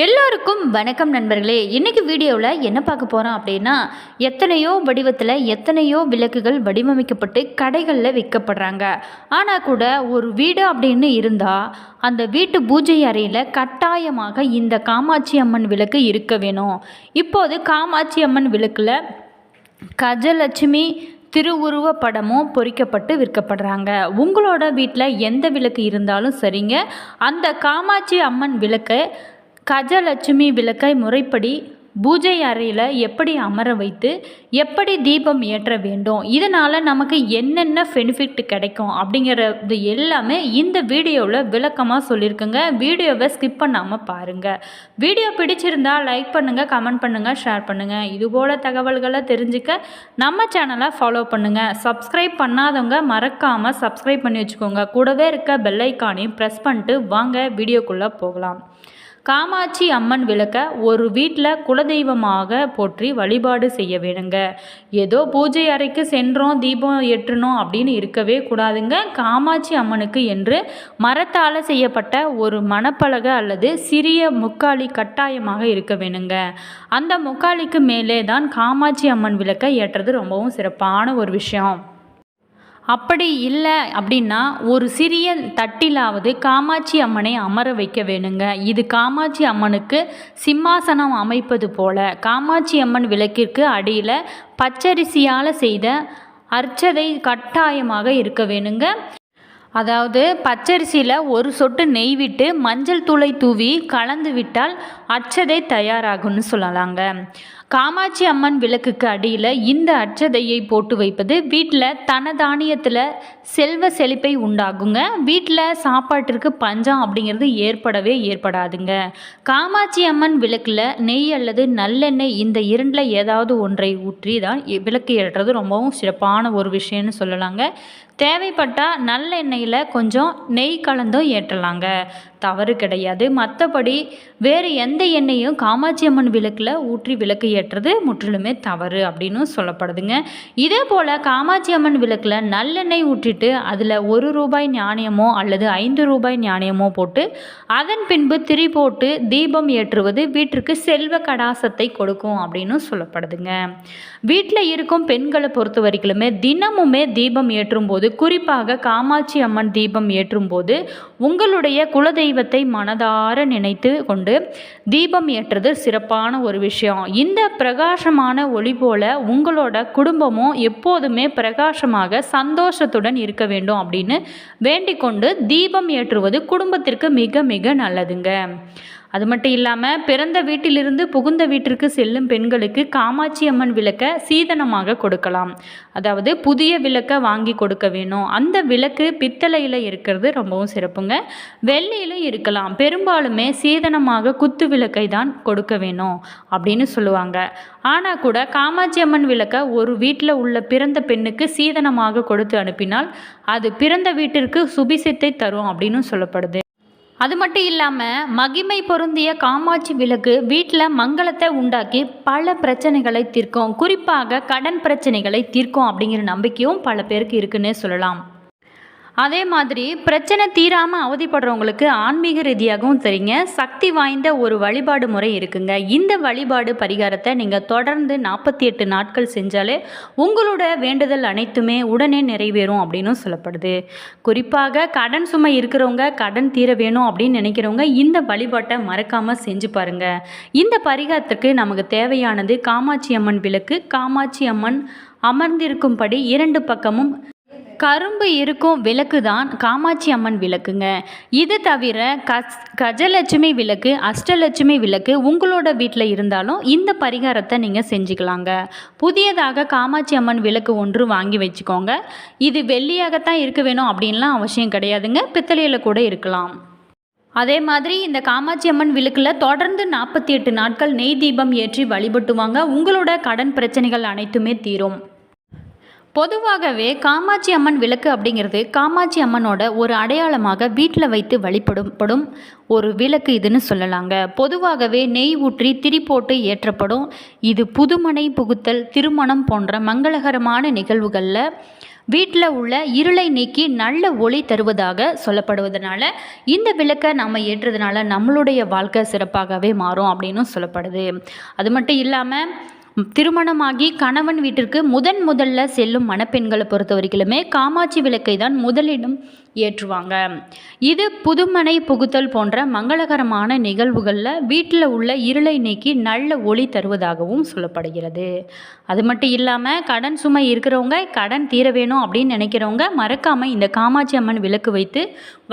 எல்லோருக்கும் வணக்கம் நண்பர்களே. இன்றைக்கி வீடியோவில் என்ன பார்க்க போகிறோம் அப்படின்னா எத்தனையோ வடிவத்தில் எத்தனையோ விளக்குகள் வடிவமைக்கப்பட்டு கடைகளில் விற்கப்படுறாங்க. ஆனால் கூட ஒரு வீடு அப்படின்னு இருந்தால் அந்த வீட்டு பூஜை அறையில் கட்டாயமாக இந்த காமாட்சி அம்மன் விளக்கு இருக்க வேணும். இப்போது காமாட்சி அம்மன் விளக்கில் கஜலட்சுமி திருவுருவ படமும் பொறிக்கப்பட்டு விற்கப்படுறாங்க. உங்களோட வீட்டில் எந்த விளக்கு இருந்தாலும் சரிங்க. அந்த காமாட்சி அம்மன் விளக்கை கஜலட்சுமி விளக்கை முறைப்படி பூஜை அறையில் எப்படி அமர வைத்து எப்படி தீபம் ஏற்ற வேண்டும் இதனால் நமக்கு என்னென்ன பெனிஃபிட் கிடைக்கும் அப்படிங்கிறது எல்லாமே இந்த வீடியோவில் விளக்கமாக சொல்லியிருக்குங்க. வீடியோவை ஸ்கிப் பண்ணாமல் பாருங்கள் வீடியோ பிடிச்சிருந்தா லைக் பண்ணுங்கள் கமெண்ட் பண்ணுங்கள் ஷேர் பண்ணுங்கள் இதுபோல் தகவல்களை தெரிஞ்சுக்க நம்ம சேனலை ஃபாலோ பண்ணுங்கள் சப்ஸ்கிரைப் பண்ணாதவங்க மறக்காமல் சப்ஸ்கிரைப் பண்ணி வச்சுக்கோங்க. கூடவே இருக்க பெல்லைக்கானையும் ப்ரெஸ் பண்ணிட்டு வாங்க வீடியோக்குள்ளே போகலாம். காமாட்சி அம்மன் விளக்க ஒரு வீட்டில் குலதெய்வமாக போற்றி வழிபாடு செய்ய வேணுங்க. ஏதோ பூஜை அறைக்கு சென்றோம் தீபம் ஏற்றணும் அப்படின்னு இருக்கவே கூடாதுங்க. காமாட்சி அம்மனுக்கு என்று மரத்தால் செய்யப்பட்ட ஒரு மணப்பலகை அல்லது சிறிய முக்காலி கட்டாயமாக இருக்க வேணுங்க. அந்த முக்காலிக்கு மேலே தான் காமாட்சி அம்மன் விளக்கை ஏற்றது ரொம்பவும் சிறப்பான ஒரு விஷயம். அப்படி இல்லை அப்படின்னா ஒரு சிறிய தட்டிலாவது காமாட்சி அம்மனை அமர வைக்க வேணுங்க. இது காமாட்சி அம்மனுக்கு சிம்மாசனம் அமைப்பது போல. காமாட்சி அம்மன் விளக்கிற்கு அடியில் பச்சரிசியால் செய்த அர்ச்சதை கட்டாயமாக இருக்க வேணுங்க. அதாவது பச்சரிசியில் ஒரு சொட்டு நெய் விட்டு மஞ்சள் தூளை தூவி கலந்து விட்டால் அச்சதை தயாராகும்னு சொல்லலாங்க. காமாட்சி அம்மன் விளக்குக்கு அடியில் இந்த அச்சதையை போட்டு வைப்பது வீட்டில் தனதானியத்தில் செல்வ செழிப்பை உண்டாகுங்க. வீட்டில் சாப்பாட்டிற்கு பஞ்சம் அப்படிங்கிறது ஏற்படவே ஏற்படாதுங்க. காமாட்சி அம்மன் விளக்கில் நெய் அல்லது நல்லெண்ணெய் இந்த இரண்டில் ஏதாவது ஒன்றை ஊற்றி தான் விளக்கு ஏற்றுறது ரொம்பவும் சிறப்பான ஒரு விஷயம்னு சொல்லலாங்க. தேவைப்பட்டால் நல்லெண்ணெயில் கொஞ்சம் நெய் கலந்தும் ஏற்றலாங்க. தவறு கிடையாது. மற்றபடி வேறு எந்த எண்ணெயும் காமாட்சி அம்மன் விளக்கில் ஊற்றி விளக்கு ஏற்றுறது முற்றிலுமே தவறு அப்படின்னு சொல்லப்படுதுங்க. இதே போல் காமாட்சி அம்மன் விளக்கில் நல்லெண்ணெய் ஊற்றிட்டு அதில் ஒரு ரூபாய் நாணயமோ அல்லது ஐந்து ரூபாய் நாணயமோ போட்டு அதன் பின்பு திரி போட்டு தீபம் ஏற்றுவது வீட்டிற்கு செல்வ கடாசத்தை கொடுக்கும் அப்படின்னு சொல்லப்படுதுங்க. வீட்டில் இருக்கும் பெண்களை பொறுத்த வரைக்குமே தினமுமே தீபம் ஏற்றும் போது குறிப்பாக காமாட்சி அம்மன் தீபம் ஏற்றும் போது உங்களுடைய தெய்வத்தை மனதார நினைத்து கொண்டு தீபம் ஏற்றது சிறப்பான ஒரு விஷயம். இந்த பிரகாசமான ஒளி போல உங்களோட குடும்பமும் எப்போதுமே பிரகாசமாக சந்தோஷத்துடன் இருக்க வேண்டும் அப்படின்னு வேண்டிக் கொண்டு தீபம் ஏற்றுவது குடும்பத்திற்கு மிக மிக நல்லதுங்க. அது மட்டும் இல்லாமல் பிறந்த வீட்டிலிருந்து புகுந்த வீட்டிற்கு செல்லும் பெண்களுக்கு காமாட்சி அம்மன் விளக்க சீதனமாக கொடுக்கலாம். அதாவது புதிய விளக்கை வாங்கி கொடுக்க வேணும். அந்த விளக்கு பித்தளையில் இருக்கிறது ரொம்பவும் சிறப்புங்க. வெள்ளியிலும் இருக்கலாம். பெரும்பாலுமே சீதனமாக குத்து விளக்கை தான் கொடுக்க வேணும் அப்படின்னு சொல்லுவாங்க. ஆனால் கூட காமாட்சி அம்மன் விளக்கை ஒரு வீட்டில் உள்ள பிறந்த பெண்ணுக்கு சீதனமாக கொடுத்து அனுப்பினால் அது பிறந்த வீட்டிற்கு சுபிசித்தை தரும் அப்படின்னு சொல்லப்படுது. அது மட்டும் இல்லாமல் மகிமை பொருந்திய காமாட்சி விளக்கு வீட்டில் மங்களத்தை உண்டாக்கி பல பிரச்சனைகளை தீர்க்கும். குறிப்பாக கடன் பிரச்சனைகளை தீர்க்கும் அப்படிங்கிற நம்பிக்கையும் பல பேருக்கு இருக்குன்னே சொல்லலாம். அதே மாதிரி பிரச்சனை தீராமல் அவதிப்படுறவங்களுக்கு ஆன்மீக ரீதியாகவும் தெரியுங்க. சக்தி வாய்ந்த ஒரு வழிபாடு முறை இருக்குங்க. இந்த வழிபாடு பரிகாரத்தை நீங்கள் தொடர்ந்து நாற்பத்தி எட்டு நாட்கள் செஞ்சாலே உங்களோட வேண்டுதல் அனைத்துமே உடனே நிறைவேறும் அப்படின்னு சொல்லப்படுது. குறிப்பாக கடன் சுமை இருக்கிறவங்க கடன் தீர வேணும் அப்படின்னு நினைக்கிறவங்க இந்த வழிபாட்டை மறக்காமல் செஞ்சு பாருங்க. இந்த பரிகாரத்துக்கு நமக்கு தேவையானது காமாட்சி அம்மன் விளக்கு. காமாட்சி அம்மன் அமர்ந்திருக்கும்படி இரண்டு பக்கமும் கரும்பு இருக்கும் விளக்கு தான் காமாட்சி அம்மன் விளக்குங்க. இது தவிர கஸ் கஜலட்சுமி விளக்கு அஷ்டலட்சுமி விளக்கு உங்களோட வீட்டில் இருந்தாலும் இந்த பரிகாரத்தை நீங்கள் செஞ்சுக்கலாங்க. புதியதாக காமாட்சி அம்மன் விளக்கு ஒன்று வாங்கி வச்சுக்கோங்க. இது வெள்ளியாகத்தான் இருக்க வேணும் அப்படின்லாம் அவசியம் கிடையாதுங்க. பித்தளையில் கூட இருக்கலாம். அதே மாதிரி இந்த காமாட்சி அம்மன் விளக்கில் தொடர்ந்து நாற்பத்தி எட்டு நாட்கள் நெய் தீபம் ஏற்றி வழிபட்டுவாங்க. உங்களோட கடன் பிரச்சனைகள் அனைத்துமே தீரும். பொதுவாகவே காமாட்சி அம்மன் விளக்கு அப்படிங்கிறது காமாட்சி அம்மனோட ஒரு அடையாளமாக வீட்டில் வைத்து வழிபடும் ஒரு விளக்கு இதுன்னு சொல்லலாங்க. பொதுவாகவே நெய் ஊற்றி திரி போட்டு ஏற்றப்படும். இது புதுமனை புகுத்தல் திருமணம் போன்ற மங்களகரமான நிகழ்வுகளில் வீட்டில் உள்ள இருளை நீக்கி நல்ல ஒளி தருவதாக சொல்லப்படுவதனால இந்த விளக்கை நம்ம ஏற்றுறதுனால நம்மளுடைய வாழ்க்கை சிறப்பாகவே மாறும் அப்படின்னு சொல்லப்படுது. அது மட்டும் இல்லாமல் திருமணமாகி கணவன் வீட்டிற்கு முதன் முதல்ல செல்லும் மணப்பெண்களை பொறுத்த வரைக்குமே காமாட்சி விளக்கை தான் முதலிடம் ஏற்றுவாங்க. இது புதுமனை புகுத்தல் போன்ற மங்களகரமான நிகழ்வுகளில் வீட்டில் உள்ள இருளை நீக்கி நல்ல ஒளி தருவதாகவும் சொல்லப்படுகிறது. அது மட்டும் இல்லாமல் கடன் சுமை இருக்கிறவங்க கடன் தீர வேணும் அப்படின்னு நினைக்கிறவங்க மறக்காமல் இந்த காமாட்சி அம்மன் விளக்கு வைத்து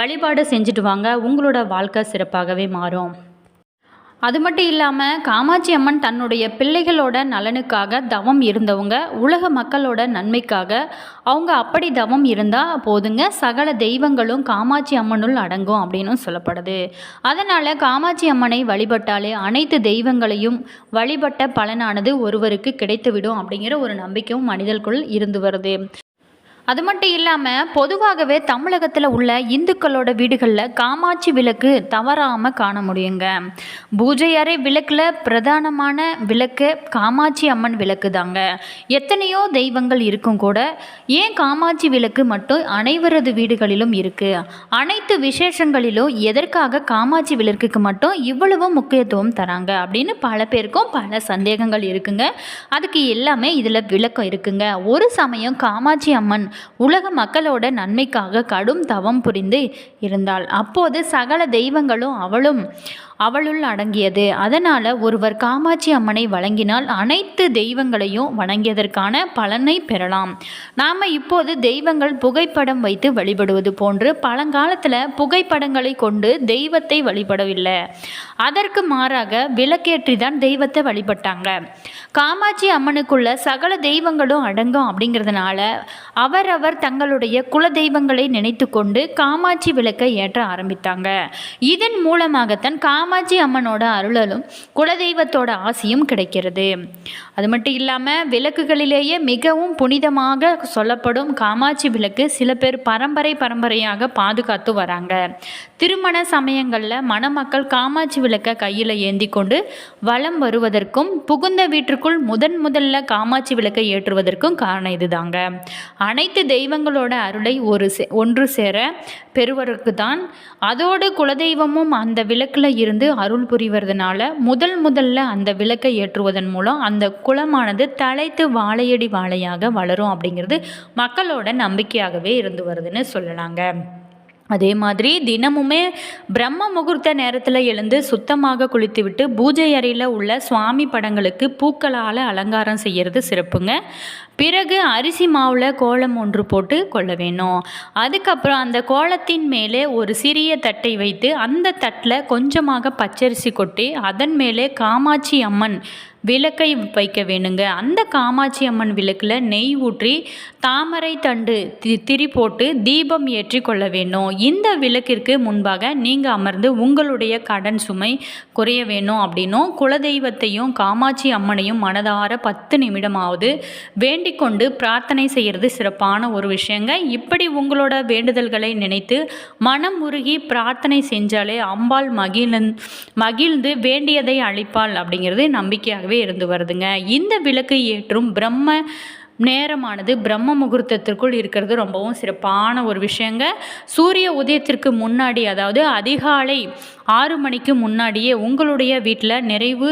வழிபாடு செஞ்சுட்டு வாங்க. உங்களோட வாழ்க்கை சிறப்பாகவே மாறும். அது மட்டும் இல்லாமல் காமாட்சி அம்மன் தன்னுடைய பிள்ளைகளோட நலனுக்காக தவம் இருந்தவங்க உலக மக்களோட நன்மைக்காக அவங்க அப்படி தவம் இருந்தால் போதுங்க. சகல தெய்வங்களும் காமாட்சி அம்மனுள் அடங்கும் அப்படின்னு சொல்லப்படுது. அதனால் காமாட்சி அம்மனை வழிபட்டாலே அனைத்து தெய்வங்களையும் வழிபட்ட பலனானது ஒருவருக்கு கிடைத்துவிடும் அப்படிங்கிற ஒரு நம்பிக்கையும் மனிதர்களுக்குள் இருந்து வருது. அது மட்டும் இல்லாமல் பொதுவாகவே தமிழகத்தில் உள்ள இந்துக்களோட வீடுகளில் காமாட்சி விளக்கு தவறாமல் காண முடியுங்க. பூஜை அறை விளக்கில் பிரதானமான விளக்கு காமாட்சி அம்மன் விளக்கு தாங்க எத்தனையோ தெய்வங்கள் இருக்கும் கூட ஏன் காமாட்சி விளக்கு மட்டும் அனைவரது வீடுகளிலும் இருக்குது அனைத்து விசேஷங்களிலும் எதற்காக காமாட்சி விளக்குக்கு மட்டும் இவ்வளவு முக்கியத்துவம் தராங்க? அப்படின்னு பல பேருக்கும் பல சந்தேகங்கள் இருக்குங்க. அதுக்கு எல்லாமே இதில் விளக்கம் இருக்குங்க. ஒரு சமயம் காமாட்சி அம்மன் உலக மக்களோட நன்மைக்காக கடும் தவம் புரிந்து இருந்தாள். அப்போது சகல தெய்வங்களும் அவளும் அவளுள் அடங்கியது. அதனால் ஒருவர் காமாட்சி அம்மனை வழங்கினால் அனைத்து தெய்வங்களையும் வணங்கியதற்கான பலனை பெறலாம். நாம் இப்போது தெய்வங்கள் புகைப்படம் வைத்து வழிபடுவது போன்று பழங்காலத்தில் புகைப்படங்களை கொண்டு தெய்வத்தை வழிபடவில்லை. அதற்கு மாறாக விளக்கேற்றி தான் தெய்வத்தை வழிபட்டாங்க. காமாட்சி அம்மனுக்குள்ள சகல தெய்வங்களும் அடங்கும் அப்படிங்கிறதுனால அவரவர் தங்களுடைய குல தெய்வங்களை நினைத்து கொண்டு காமாட்சி விளக்கை ஏற்ற ஆரம்பித்தாங்க. இதன் மூலமாகத்தான் காம காமாட்சி அம்மனோட அருளலும் குலதெய்வத்தோட ஆசையும் கிடைக்கிறது. அது மட்டும் இல்லாமல் விளக்குகளிலேயே மிகவும் புனிதமாக சொல்லப்படும் காமாட்சி விளக்கு சில பேர் பரம்பரை பரம்பரையாக பாதுகாத்து வராங்க. திருமண சமயங்களில் மணமக்கள் காமாட்சி விளக்கை கையில் ஏந்தி கொண்டு வலம் வருவதற்கும் புகுந்த வீட்டிற்குள் முதன் முதல்ல காமாட்சி விளக்கை ஏற்றுவதற்கும் காரணம் இதுதாங்க. அனைத்து தெய்வங்களோட அருளை ஒரு ஒன்று சேர பெறுவதற்கு தான் அதோடு குலதெய்வமும் அந்த விளக்கில் இருந்து இருந்து அருள் புரிவதனால முதல் முதல்ல அந்த விளக்கை ஏற்றுவதன் மூலம் அந்த குளமானது தலைத்து வாழையடி வாழையாக வளரும் அப்படிங்கிறது மக்களோட நம்பிக்கையாகவே இருந்து வருதுன்னு சொல்லலாங்க. அதே மாதிரி தினமுமே பிரம்ம முகூர்த்த நேரத்தில் எழுந்து சுத்தமாக குளித்துவிட்டு பூஜை அறையில் உள்ள சுவாமி படங்களுக்கு பூக்களால் அலங்காரம் செய்கிறது சிறப்புங்க. பிறகு அரிசி மாவில் கோலம் ஒன்று போட்டு கொள்ள வேணும். அதுக்கப்புறம் அந்த கோலத்தின் மேலே ஒரு சிறிய தட்டை வைத்து அந்த தட்டில் கொஞ்சமாக பச்சரிசி கொட்டி அதன் மேலே காமாட்சி அம்மன் விளக்கை வைக்க வேணுங்க. அந்த காமாட்சி அம்மன் விளக்கில் நெய் ஊற்றி தாமரை தண்டு தி திரி போட்டு தீபம் ஏற்றி கொள்ள வேணும். இந்த விளக்கிற்கு முன்பாக நீங்கள் அமர்ந்து உங்களுடைய கடன் சுமை குறைய வேணும் அப்படின்னும் குலதெய்வத்தையும் காமாட்சி அம்மனையும் மனதார பத்து நிமிடமாவது வேண்டி கொண்டு பிரார்த்தனை செய்கிறது சிறப்பான ஒரு விஷயங்க. இப்படி உங்களோட வேண்டுதல்களை நினைத்து மனம் உருகி பிரார்த்தனை செஞ்சாலே அம்பாள் மகிழ்ந் மகிழ்ந்து வேண்டியதை அளிப்பாள் அப்படிங்கிறது நம்பிக்கையாகவே இருந்து வருதுங்க. இந்த விளக்கு ஏற்றும் பிரம்ம நேரமானது பிரம்ம முகூர்த்தத்திற்குள் இருக்கிறது. ரொம்பவும் சிறப்பான ஒரு விஷயங்க. சூரிய உதயத்திற்கு முன்னாடி அதாவது அதிகாலை ஆறு மணிக்கு முன்னாடியே உங்களுடைய வீட்டில் நிறைவு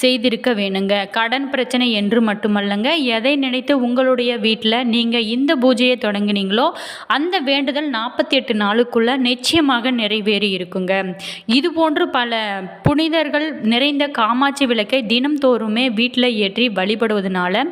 செய்திருக்க வேணுங்க. கடன் பிரச்சனை என்று மட்டுமல்லங்க. எதை நினைத்து உங்களுடைய வீட்டில் நீங்கள் இந்த பூஜையை தொடங்கினீங்களோ அந்த வேண்டுதல் நாற்பத்தி எட்டு நாளுக்குள்ளே நிச்சயமாக நிறைவேறி இருக்குங்க. இது போன்று பல புனிதர்கள் நிறைந்த காமாட்சி விளக்கை தினம்தோறுமே வீட்டில் ஏற்றி வழிபடுவதனால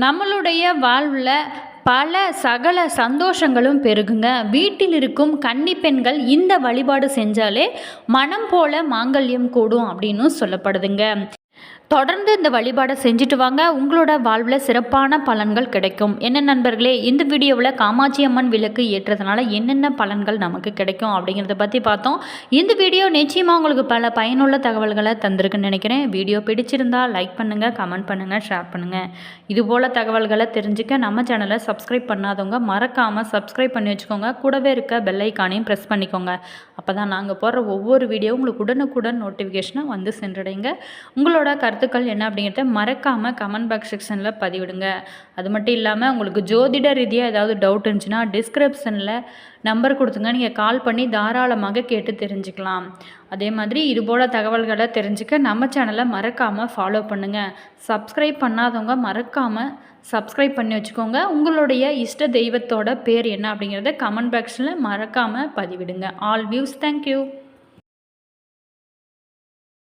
நம்மளுடைய வாழ்வில் பல சகல சந்தோஷங்களும் பெருகுங்க. வீட்டில் இருக்கும் கன்னி பெண்கள் இந்த வழிபாடு செஞ்சாலே மனம் போல மாங்கல்யம் கூடும் அப்படின்னு சொல்லப்படுதுங்க. தொடர்ந்து இந்த வழிபாடை செஞ்சுட்டு வாங்க. உங்களோட வாழ்வில் சிறப்பான பலன்கள் கிடைக்கும். என்ன நண்பர்களே இந்த வீடியோவில் காமாட்சி அம்மன் விளக்கு ஏற்றதுனால என்னென்ன பலன்கள் நமக்கு கிடைக்கும் அப்படிங்கிறத பற்றி பார்த்தோம். இந்த வீடியோ நிச்சயமாக உங்களுக்கு பல பயனுள்ள தகவல்களை தந்திருக்குன்னு நினைக்கிறேன். வீடியோ பிடிச்சிருந்தால் லைக் பண்ணுங்கள் கமெண்ட் பண்ணுங்கள் ஷேர் பண்ணுங்கள் இதுபோல் தகவல்களை தெரிஞ்சுக்க நம்ம சேனலை சப்ஸ்கிரைப் பண்ணாதவங்க மறக்காமல் சப்ஸ்கிரைப் பண்ணி வச்சுக்கோங்க. கூடவே இருக்க பெல்லைக்கானையும் ப்ரெஸ் பண்ணிக்கோங்க. அப்போ தான் நாங்கள் போடுற ஒவ்வொரு வீடியோ உங்களுக்கு உடனுக்குடன் நோட்டிஃபிகேஷனாக வந்து சென்றடைங்க. உங்களோட கருத்துக்கள் என்ன அப்படிங்கிறத மறக்காமல் கமெண்ட் பாக்ஸ் செக்ஷனில் பதிவிடுங்க. அது மட்டும் இல்லாமல் உங்களுக்கு ஜோதிட ரீதியாக ஏதாவது டவுட் இருந்துச்சுன்னா டிஸ்கிரிப்ஷனில் நம்பர் கொடுத்துங்க. நீங்கள் கால் பண்ணி தாராளமாக கேட்டு தெரிஞ்சுக்கலாம். அதே மாதிரி இதுபோல் தகவல்களை தெரிஞ்சுக்க நம்ம சேனலை மறக்காமல் ஃபாலோ பண்ணுங்கள் சப்ஸ்கிரைப் பண்ணாதவங்க மறக்காமல் சப்ஸ்கிரைப் பண்ணி வச்சுக்கோங்க. உங்களுடைய இஷ்ட தெய்வத்தோட பேர் என்ன அப்படிங்கிறத கமெண்ட் பாக்ஸில் மறக்காமல் பதிவிடுங்க. All views thank you